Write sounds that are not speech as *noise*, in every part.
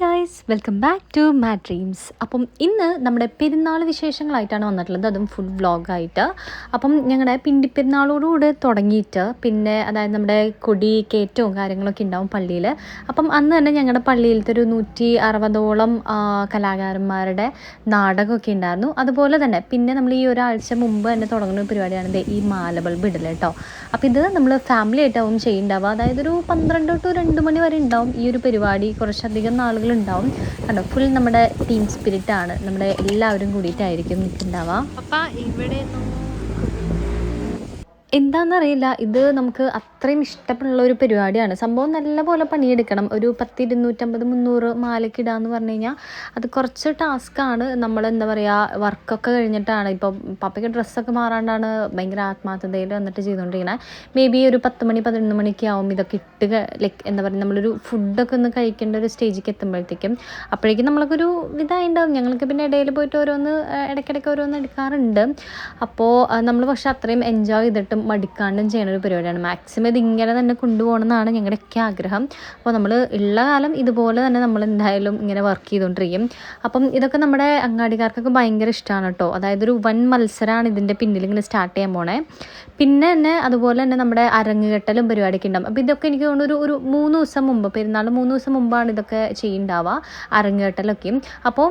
が guys welcome back to my dreams അപ്പം ഇന്ന് നമ്മുടെ പെരുന്നാൾ വിശേഷങ്ങളായിട്ടാണ് വന്നിട്ടുള്ളത്. അതും ഫുഡ് വ്ളോഗായിട്ട് അപ്പം ഞങ്ങളുടെ പിണ്ടിപ്പെരുന്നാളോടുകൂടി തുടങ്ങിയിട്ട് പിന്നെ അതായത് നമ്മുടെ കൊടി കയറ്റവും കാര്യങ്ങളൊക്കെ ഉണ്ടാവും പള്ളിയിൽ അപ്പം അന്ന് തന്നെ ഞങ്ങളുടെ പള്ളിയിലത്തെ ഒരു നൂറ്റി അറുപതോളം കലാകാരന്മാരുടെ നാടകമൊക്കെ ഉണ്ടായിരുന്നു അതുപോലെ തന്നെ പിന്നെ നമ്മൾ ഈ ഒരാഴ്ച മുമ്പ് തന്നെ തുടങ്ങുന്ന പരിപാടിയാണ് ഈ മാല ബൾബ് കേട്ടോ അപ്പം ഇത് നമ്മൾ ഫാമിലി ആയിട്ടാവും ചെയ്യുന്നുണ്ടാവുക അതായത് ഒരു പന്ത്രണ്ട് ടു രണ്ട് മണി വരെ ഉണ്ടാവും ഈ ഒരു പരിപാടി. കുറച്ചധികം നാളുകൾ ഉണ്ടാവും. കണ്ടോ ഫുൾ നമ്മുടെ ടീം സ്പിരിറ്റ് ആണ്. നമ്മുടെ എല്ലാവരും കൂടിയിട്ടായിരിക്കും നിൽക്കുന്നുണ്ടാവുക. അപ്പം ഇവിടെ എന്താണെന്നറിയില്ല ഇത് നമുക്ക് അത്രയും ഇഷ്ടപ്പെടുന്ന ഒരു പരിപാടിയാണ്. സംഭവം നല്ലപോലെ പണിയെടുക്കണം. ഒരു പത്ത് ഇരുന്നൂറ്റമ്പത് മുന്നൂറ് മാലയ്ക്ക് ഇടാന്ന് പറഞ്ഞു കഴിഞ്ഞാൽ അത് കുറച്ച് ടാസ്ക്കാണ്. നമ്മൾ എന്താ പറയുക വർക്കൊക്കെ കഴിഞ്ഞിട്ടാണ്. ഇപ്പോൾ പപ്പയ്ക്ക് ഡ്രസ്സൊക്കെ മാറാണ്ടാണ് ഭയങ്കര ആത്മാർത്ഥതയിൽ വന്നിട്ട് ചെയ്തുകൊണ്ടിരിക്കുന്നത് മേ ബി ഒരു പത്ത് മണി പതിനൊന്ന് മണിക്ക് ആവും ഇതൊക്കെ ഇട്ട് ലൈക്ക് എന്താ പറയുക നമ്മളൊരു ഫുഡൊക്കെ ഒന്ന് കഴിക്കേണ്ട ഒരു സ്റ്റേജിലേക്ക് എത്തുമ്പോഴത്തേക്കും അപ്പോഴേക്കും നമ്മളൊക്കെ ഒരു ഉണ്ടാവും ഞങ്ങൾക്ക് പിന്നെ ഇടയിൽ പോയിട്ട് ഓരോന്ന് ഇടയ്ക്കിടയ്ക്ക് ഓരോന്ന് എടുക്കാറുണ്ട്. അപ്പോൾ നമ്മൾ പക്ഷെ അത്രയും എൻജോയ് ചെയ്തിട്ടും മടിക്കാണ്ടും ചെയ്യുന്ന ഒരു പരിപാടിയാണ്. മാക്സിമം ഇത് ഇങ്ങനെ തന്നെ കൊണ്ടുപോകണം എന്നാണ് ഞങ്ങളുടെയൊക്കെ ആഗ്രഹം. അപ്പോൾ നമ്മൾ ഉള്ള കാലം ഇതുപോലെ തന്നെ നമ്മൾ എന്തായാലും ഇങ്ങനെ വർക്ക് ചെയ്തുകൊണ്ടിരിക്കും. അപ്പം ഇതൊക്കെ നമ്മുടെ അങ്ങാടിക്കാർക്കൊക്കെ ഭയങ്കര ഇഷ്ടമാണ് കേട്ടോ. അതായത് ഒരു വൻ മത്സരമാണ് ഇതിന്റെ പിന്നിൽ ഇങ്ങനെ സ്റ്റാർട്ട് ചെയ്യാൻ പോണേ. പിന്നെ തന്നെ അതുപോലെ തന്നെ നമ്മുടെ അരങ്ങുകെട്ടലും പരിപാടിയൊക്കെ ഉണ്ടാവും. അപ്പോൾ ഇതൊക്കെ എനിക്ക് തോന്നുന്നു ഒരു ഒരു മൂന്ന് ദിവസം മുമ്പ് പെരുന്നാൾ മൂന്ന് ദിവസം മുമ്പാണ് ഇതൊക്കെ ചെയ്യുന്നുണ്ടാവുക അരങ്ങുകെട്ടലൊക്കെയും അപ്പോൾ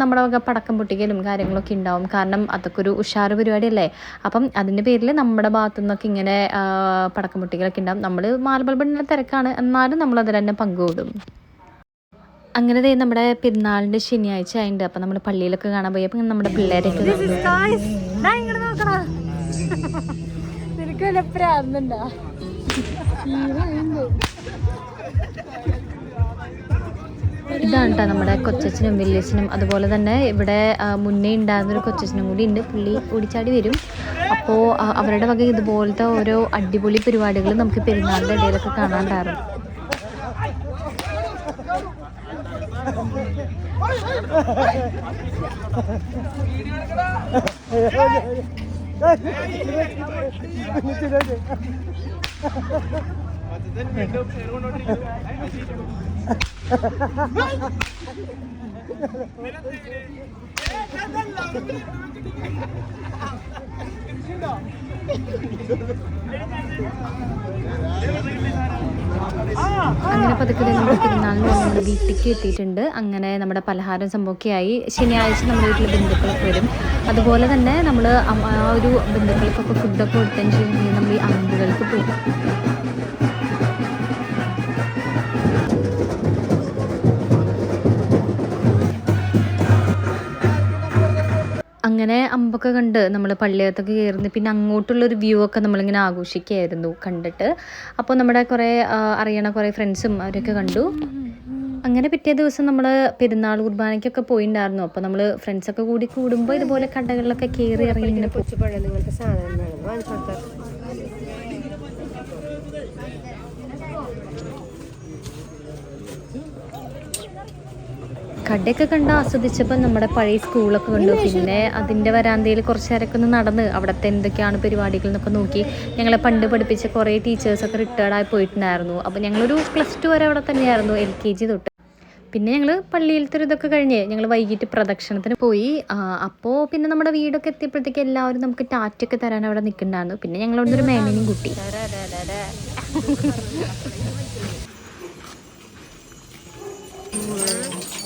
നമ്മുടെ വക പടക്കം പൊട്ടിക്കലും കാര്യങ്ങളൊക്കെ ഉണ്ടാവും. കാരണം അതൊക്കെ ഒരു ഉഷാറ് പരിപാടിയല്ലേ? അപ്പം അതിന്റെ പേരിൽ നമ്മുടെ ഭാഗത്തു നിന്നൊക്കെ ഇങ്ങനെ പടക്കം പൊട്ടിക്കലൊക്കെ ഉണ്ടാവും. നമ്മൾ മാലബൾബിന്റെ തിരക്കാണ്. എന്നാലും നമ്മൾ അതിൽ തന്നെ പങ്കുകൂടും. അങ്ങനെ ദേ നമ്മുടെ പെരുന്നാളിന്റെ ശനിയാഴ്ച ആയിട്ടുണ്ട് അപ്പം നമ്മൾ പള്ളിയിലൊക്കെ കാണാൻ പോയി. അപ്പം നമ്മുടെ പിള്ളേരൊക്കെ കണ്ടു. നിനക്ക് വല്ല പ്രാന്തുണ്ടാ ഇതാണ് കേട്ടോ നമ്മുടെ കൊച്ചച്ഛനും വലിയച്ഛനും. അതുപോലെ തന്നെ ഇവിടെ മുന്നേ ഉണ്ടായിരുന്നൊരു കൊച്ചച്ഛനും കൂടി ഉണ്ട്. പുള്ളി ഓടിച്ചാടി വരും. അപ്പോൾ അവരുടെ വക ഇതുപോലത്തെ ഓരോ അടിപൊളി പരിപാടികൾ നമുക്ക് പെരുന്നാളിന്റെ ഇടയിലൊക്കെ കാണാണ്ടായിരുന്നു *laughs* അങ്ങനെ പതുക്കെ നമ്മുടെ പെരുന്നാളിന് നമ്മൾ വീട്ടിലേക്ക് എത്തിയിട്ടുണ്ട്. അങ്ങനെ നമ്മുടെ പലഹാരം സംഭവമൊക്കെ ആയി. ശനിയാഴ്ച നമ്മുടെ വീട്ടിലെ ബന്ധുക്കളൊക്കെ വരും. അതുപോലെ തന്നെ നമ്മൾ ആ ഒരു ബന്ധുക്കൾക്കൊക്കെ ഫുഡൊക്കെ കൊടുത്തതിന് ശേഷം നമ്മൾ ഈ അമ്പുകൾക്ക് പോകും അങ്ങനെ അമ്പൊക്കെ കണ്ട് നമ്മൾ പള്ളിയകത്തൊക്കെ കയറുന്നു പിന്നെ അങ്ങോട്ടുള്ള ഒരു വ്യൂ ഒക്കെ നമ്മളിങ്ങനെ ആഘോഷിക്കുകയായിരുന്നു കണ്ടിട്ട്. അപ്പോൾ നമ്മുടെ കുറേ അറിയണ കുറേ ഫ്രണ്ട്സും അവരൊക്കെ കണ്ടു. അങ്ങനെ പിറ്റേ ദിവസം നമ്മൾ പെരുന്നാൾ കുർബാനയ്ക്കൊക്കെ പോയിണ്ടായിരുന്നു. അപ്പോൾ നമ്മൾ ഫ്രണ്ട്സൊക്കെ കൂടി കൂടുമ്പോൾ ഇതുപോലെ കടകളിലൊക്കെ കയറി ഇറങ്ങി ഇങ്ങനെ നിങ്ങൾക്ക് സാധനം കടയൊക്കെ കണ്ട് ആസ്വദിച്ചപ്പോൾ നമ്മുടെ പഴയ സ്കൂളൊക്കെ കണ്ടു. പിന്നെ അതിന്റെ വരാന്തയിൽ കുറച്ച് നേരമൊക്കെ ഒന്ന് നടന്ന് അവിടുത്തെ എന്തൊക്കെയാണ് പരിപാടികൾ എന്നൊക്കെ നോക്കി. ഞങ്ങളെ പണ്ട് പഠിപ്പിച്ച കുറേ ടീച്ചേഴ്സൊക്കെ റിട്ടയർഡായി പോയിട്ടുണ്ടായിരുന്നു. അപ്പോൾ ഞങ്ങളൊരു പ്ലസ് ടു വരെ അവിടെ തന്നെയായിരുന്നു എൽ കെ ജി തൊട്ട്. പിന്നെ ഞങ്ങൾ പള്ളിയിലത്തെ ഒരു ഇതൊക്കെ കഴിഞ്ഞ് ഞങ്ങൾ വൈകിട്ട് പ്രദക്ഷിണത്തിന് പോയി. അപ്പോൾ പിന്നെ നമ്മുടെ വീടൊക്കെ എത്തിയപ്പോഴത്തേക്ക് എല്ലാവരും നമുക്ക് ടാറ്റൊക്കെ തരാൻ അവിടെ നിൽക്കുന്നുണ്ടായിരുന്നു. പിന്നെ ഞങ്ങളവിടെ ഒരു മേമനും കുട്ടി. *laughs*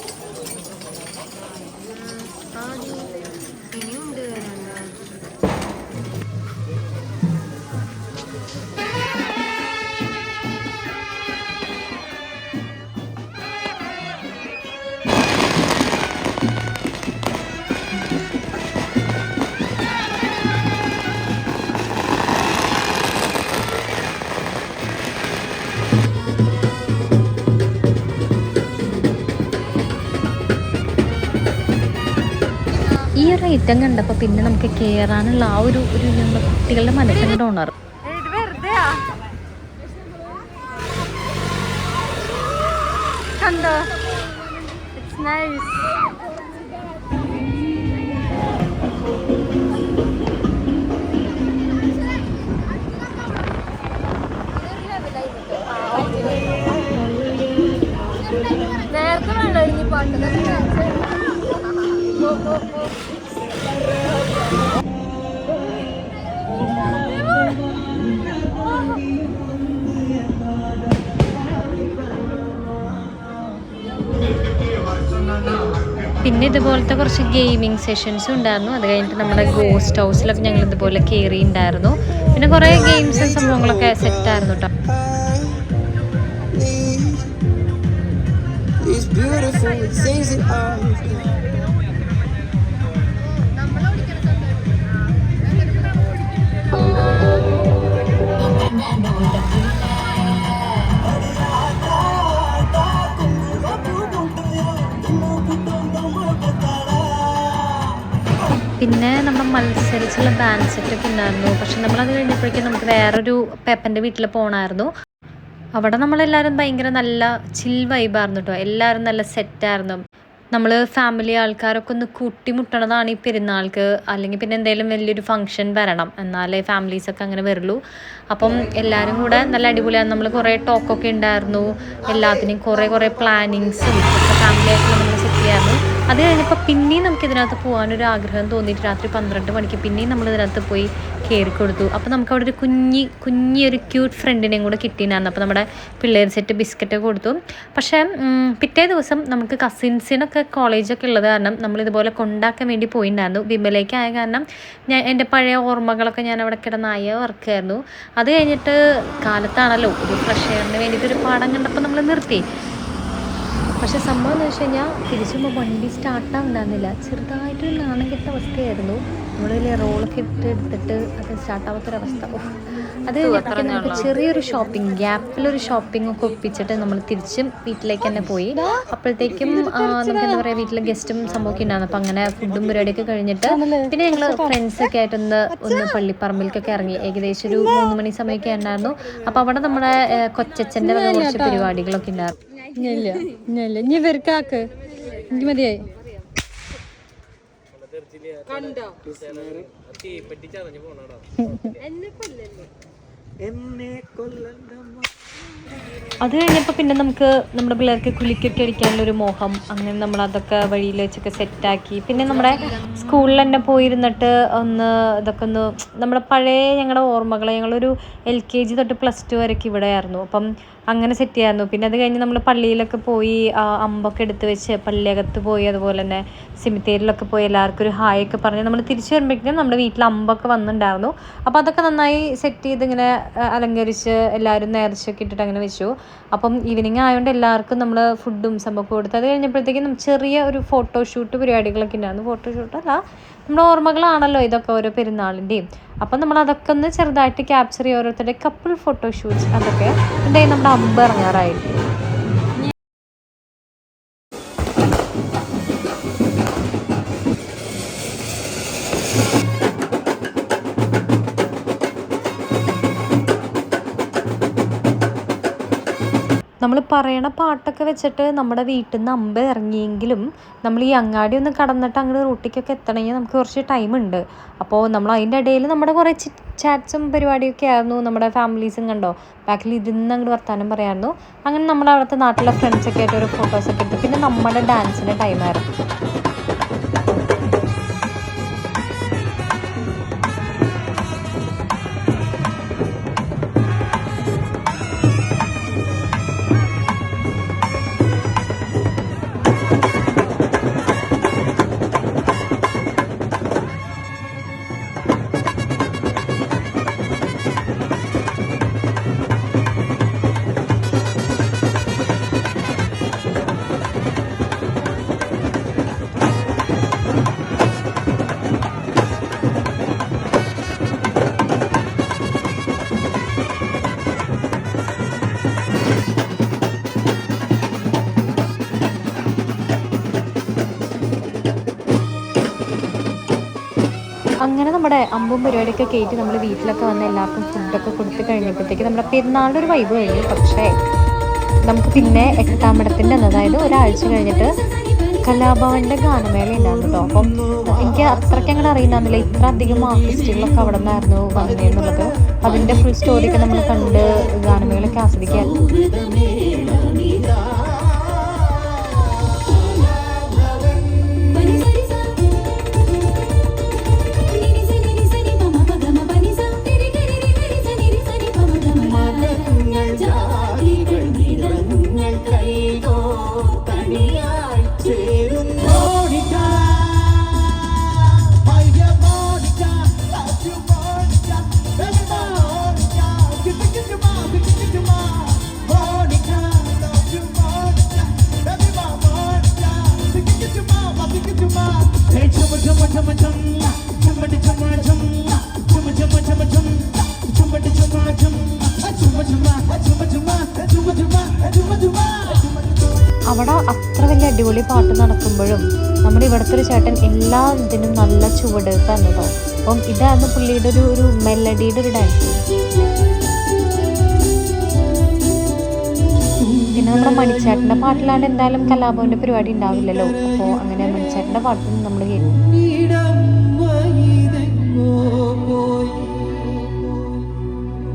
ഐറ്റം കണ്ടപ്പോൾ പിന്നെ നമുക്ക് കേറാനുള്ള ആ ഒരു ഒരു നമ്മുടെ കുട്ടികളുടെ മനസ്സിനോട് ഉണർ കണ്ടോ? ഇറ്റ്സ് നൈസ് പിന്നെ ഇതുപോലത്തെ കുറച്ച് ഗെയിമിങ് സെഷൻസ് ഉണ്ടായിരുന്നു. അത് കഴിഞ്ഞിട്ട് നമ്മുടെ ഗോസ്റ്റ് ഹൗസിലൊക്കെ ഞങ്ങൾ ഇതുപോലെ കയറി ഉണ്ടായിരുന്നു പിന്നെ കുറേ ഗെയിംസും സംഭവങ്ങളൊക്കെ സെറ്റ് ആയിരുന്നു കേട്ടോ beautiful, it sings it all. നമ്മൾ മത്സരിച്ചുള്ള ബാൻഡ് സെറ്റ് ഒക്കെ ഉണ്ടായിരുന്നു. പക്ഷെ നമ്മൾ നമ്മളത് കഴിഞ്ഞപ്പോഴേക്കും നമുക്ക് വേറൊരു പെപ്പന്റെ വീട്ടിൽ പോകണമായിരുന്നു അവിടെ നമ്മളെല്ലാവരും ഭയങ്കര നല്ല ചിൽ വൈബായിരുന്നു കേട്ടോ എല്ലാവരും നല്ല സെറ്റായിരുന്നു നമ്മൾ ഫാമിലി ആൾക്കാരൊക്കെ ഒന്ന് കൂട്ടിമുട്ടണതാണ് ഈ പെരുന്നാൾക്ക്. അല്ലെങ്കിൽ പിന്നെ എന്തെങ്കിലും വലിയൊരു ഫംഗ്ഷൻ വരണം. എന്നാലേ ഫാമിലീസൊക്കെ അങ്ങനെ വരുള്ളൂ. അപ്പം എല്ലാവരും കൂടെ നല്ല അടിപൊളിയാണ് നമ്മൾ കുറേ ടോക്കൊക്കെ ഉണ്ടായിരുന്നു. എല്ലാത്തിനും കുറേ കുറേ പ്ലാനിങ്സും ഫാമിലിയായിട്ട് നമ്മൾ സെറ്റ് ചെയ്യായിരുന്നു. അത് കഴിഞ്ഞപ്പോൾ പിന്നെയും നമുക്ക് ഇതിനകത്ത് പോകാനൊരു ആഗ്രഹം തോന്നിയിട്ട് രാത്രി പന്ത്രണ്ട് മണിക്ക് പിന്നെയും നമ്മൾ ഇതിനകത്ത് പോയി കയറി കൊടുത്തു. അപ്പോൾ നമുക്ക് അവിടെ ഒരു കുഞ്ഞി കുഞ്ഞി ഒരു ക്യൂട്ട് ഫ്രണ്ടിനെയും കൂടെ കിട്ടിയിട്ടുണ്ടായിരുന്നു അപ്പോൾ നമ്മുടെ പിള്ളേർ സെറ്റ് ബിസ്ക്കറ്റ് കൊടുത്തു. പക്ഷേ പിറ്റേ ദിവസം നമുക്ക് കസിൻസിനൊക്കെ കോളേജൊക്കെ ഉള്ളത് കാരണം നമ്മൾ ഇതുപോലെ കൊണ്ടാക്കാൻ വേണ്ടി പോയിട്ടുണ്ടായിരുന്നു വിമലേക്കായ കാരണം ഞാൻ എന്റെ പഴയ ഓർമ്മകളൊക്കെ ഞാൻ അവിടെ കിടന്നായ വർക്കായിരുന്നു അത് കഴിഞ്ഞിട്ട് കാലത്താണല്ലോ ഒരു ഫ്രഷ് എയറിന് വേണ്ടിയിട്ട് ഒരു പാടം കണ്ടപ്പോൾ നമ്മൾ നിർത്തി. പക്ഷെ സംഭവം എന്ന് വെച്ച് കഴിഞ്ഞാൽ തിരിച്ചുമ്പോൾ വണ്ടി സ്റ്റാർട്ടാവുണ്ടായിരുന്നില്ല ചെറുതായിട്ടൊരു നാണം കെട്ട അവസ്ഥയായിരുന്നു. നമ്മളിൽ റോളൊക്കെ ഇട്ട് എടുത്തിട്ട് അത് സ്റ്റാർട്ടാവാത്തൊരവസ്ഥ അത് നമുക്ക് ചെറിയൊരു ഷോപ്പിംഗ് ഗ്യാപ്പിലൊരു ഷോപ്പിംഗ് ഒക്കെ ഒപ്പിച്ചിട്ട് നമ്മൾ തിരിച്ചും വീട്ടിലേക്ക് തന്നെ പോയി. അപ്പോഴത്തേക്കും നമുക്ക് എന്താ പറയുക വീട്ടിലെ ഗസ്റ്റും സംഭവമൊക്കെ ഉണ്ടായിരുന്നു. അപ്പം അങ്ങനെ ഫുഡും പരിപാടിയൊക്കെ കഴിഞ്ഞിട്ട് പിന്നെ ഞങ്ങൾ ഫ്രണ്ട്സൊക്കെ ആയിട്ടൊന്ന് ഒന്ന് പള്ളിപ്പറമ്പിലേക്കൊക്കെ ഇറങ്ങി. ഏകദേശം ഒരു മൂന്ന് മണി സമയമൊക്കെ ഉണ്ടായിരുന്നു. അപ്പോൾ അവിടെ നമ്മുടെ കൊച്ചച്ഛന്റെ കുറച്ച് പരിപാടികളൊക്കെ ഉണ്ടായിരുന്നു. ഇല്ല ഇല്ല ഇനി ഇവർക്കാക്ക് എനിക്ക് മതിയായി. അത് കഴിഞ്ഞപ്പോൾ പിന്നെ നമുക്ക് നമ്മുടെ പിള്ളേർക്ക് കുലിക്കൊക്കെ അടിക്കാനുള്ള ഒരു മോഹം അങ്ങനെ നമ്മൾ അതൊക്കെ വഴിയിൽ വെച്ചൊക്കെ സെറ്റാക്കി പിന്നെ നമ്മുടെ സ്കൂളിൽ തന്നെ പോയിരുന്നിട്ട് ഒന്ന് ഇതൊക്കെ ഒന്ന് നമ്മുടെ പഴയ ഞങ്ങളുടെ ഓർമ്മകൾ ഞങ്ങളൊരു എൽ കെ ജി തൊട്ട് പ്ലസ് ടു വരെയൊക്കെ ഇവിടെ ആയിരുന്നു അപ്പം അങ്ങനെ സെറ്റ് ചെയ്യായിരുന്നു. പിന്നെ അത് കഴിഞ്ഞ് നമ്മൾ പള്ളിയിലൊക്കെ പോയി അമ്പൊക്കെ എടുത്ത് വെച്ച് പള്ളിയകത്ത് പോയി അതുപോലെ തന്നെ സിമിത്തേരിലൊക്കെ പോയി എല്ലാവർക്കും ഒരു ഹായ് ഒക്കെ പറഞ്ഞ് നമ്മൾ തിരിച്ചു വരുമ്പോഴേക്കും നമ്മുടെ വീട്ടിൽ അമ്പൊക്കെ വന്നിട്ടുണ്ടായിരുന്നു അപ്പോൾ അതൊക്കെ നന്നായി സെറ്റ് ചെയ്ത് ഇങ്ങനെ അലങ്കരിച്ച് എല്ലാവരും നേർച്ചയൊക്കെ ഇട്ടിട്ട് അങ്ങനെ വെച്ചു. അപ്പം ഈവനിങ് ആയതുകൊണ്ട് എല്ലാവർക്കും നമ്മൾ ഫുഡും സംഭവം കൊടുത്ത് അത് കഴിഞ്ഞപ്പോഴത്തേക്കും ചെറിയ ഒരു ഫോട്ടോഷൂട്ട് പരിപാടികളൊക്കെ ഉണ്ടായിരുന്നു അല്ല നമ്മുടെ ഓർമ്മകളാണല്ലോ ഇതൊക്കെ ഓരോ പെരുന്നാളിന്റെയും അപ്പം നമ്മൾ അതൊക്കെ ഒന്ന് ചെറുതായിട്ട് ക്യാപ്ചർ ചെയ്യുക ഓരോരുത്തരുടെ കപ്പിൾ ഫോട്ടോഷൂട്ട്സ് അതൊക്കെ. ഉണ്ടായി നമ്മുടെ അമ്പ് ഇറങ്ങാറായിട്ട് നമ്മൾ പറയണ പാട്ടൊക്കെ വെച്ചിട്ട് നമ്മുടെ വീട്ടിൽ നിന്ന് അമ്പ ഇറങ്ങിയെങ്കിലും നമ്മൾ ഈ അങ്ങാടി ഒന്ന് കടന്നിട്ട് അങ്ങോട്ട് റൂട്ടിക്കൊക്കെ എത്തണമെങ്കിൽ നമുക്ക് കുറച്ച് ടൈം ഉണ്ട്. അപ്പോൾ നമ്മൾ അതിന്റെ ഇടയിൽ നമ്മുടെ കുറേ ചാറ്റ്സും പരിപാടിയൊക്കെ ആയിരുന്നു നമ്മുടെ ഫാമിലീസും കണ്ടോ? ബാക്കിൽ ഇരുന്ന് അങ്ങോട്ട് വർത്താനം പറയായിരുന്നു. അങ്ങനെ നമ്മുടെ അവിടുത്തെ നാട്ടിലെ ഫ്രണ്ട്സൊക്കെ ആയിട്ട് ഒരു ഫോട്ടോസൊക്കെ എടുത്ത്. പിന്നെ നമ്മുടെ ഡാൻസിന്റെ ടൈമായിരുന്നു അങ്ങനെ നമ്മുടെ അമ്പും പരിപാടിയൊക്കെ കയറ്റി നമ്മൾ വീട്ടിലൊക്കെ വന്ന് എല്ലാവർക്കും ഫുഡൊക്കെ കൊടുത്ത് കഴിഞ്ഞപ്പോഴത്തേക്ക് നമ്മുടെ പെരുന്നാളിന്റെ ഒരു വൈബ് കഴിഞ്ഞു. പക്ഷേ നമുക്ക് പിന്നെ എട്ടാമിടത്തിന്റെ അന്ന് അതായത് ഒരാഴ്ച കഴിഞ്ഞിട്ട് കലാഭവന്റെ ഗാനമേള ഉണ്ടായിരുന്നു കേട്ടോ. അപ്പം എനിക്ക് അത്രയ്ക്ക് അങ്ങോട്ട് അറിയുന്നില്ല ഇത്ര അധികം ആർട്ടിസ്റ്റുകളൊക്കെ അവിടെ നിന്നായിരുന്നു വന്നതെന്നുള്ളത് അതിന്റെ ഫുൾ സ്റ്റോറിയൊക്കെ നമ്മൾ കണ്ട് ഗാനമേളൊക്കെ ആസ്വദിക്കാൻ. നമ്മുടെ ഇവിടുത്തെ ഒരു ചേട്ടൻ എല്ലാ ഇതിനും നല്ല ചുവടുവെപ്പാണ് കേട്ടോ അപ്പം ഇതാണ് പുള്ളിയുടെ ഒരു ഒരു മെലഡിയുടെ ഒരു ഡാൻസ് പിന്നെ നമ്മുടെ മണിച്ചേട്ടന്റെ പാട്ടിലാണ്ട് എന്തായാലും കലാഭവന്റെ പരിപാടി ഉണ്ടാവില്ലല്ലോ. അപ്പോൾ അങ്ങനെ മണിച്ചേട്ടന്റെ പാട്ടും നമ്മൾ കേൾക്കും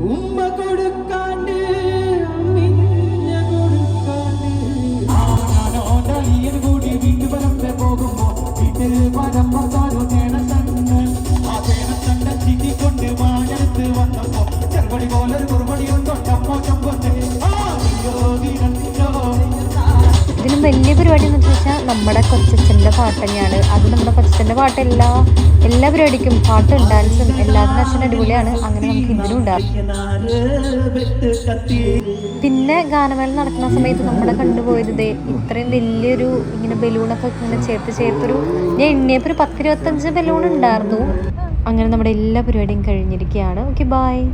ഉമ്മ കൊടുക്കാണ്ട് വലിയ പരിപാടി എന്ന് വെച്ചാൽ നമ്മുടെ കൊച്ചച്ഛന്റെ പാട്ട് തന്നെയാണ്. അത് നമ്മുടെ കൊച്ചച്ഛന്റെ പാട്ട് എല്ലാ എല്ലാ പരിപാടിക്കും പാട്ടും ഡാൻസും എല്ലാത്തിനും അച്ഛൻ അടിപൊളിയാണ്. അങ്ങനെ നമുക്ക് ഇതിനും ഉണ്ടാകും പിന്നെ ഗാനമേള നടക്കുന്ന സമയത്ത് നമ്മുടെ കണ്ടുപോയത് ഇത്രയും വലിയൊരു ഇങ്ങനെ ബലൂണൊക്കെ ഇങ്ങനെ ചേർത്ത് ചേർത്തൊരു ഞാൻ എണ്ണിയപ്പോൾ ഒരു പത്തിരുപത്തഞ്ച് ബലൂൺ ഉണ്ടായിരുന്നു. അങ്ങനെ നമ്മുടെ എല്ലാ പരിപാടിയും കഴിഞ്ഞിരിക്കുകയാണ്. Okay bye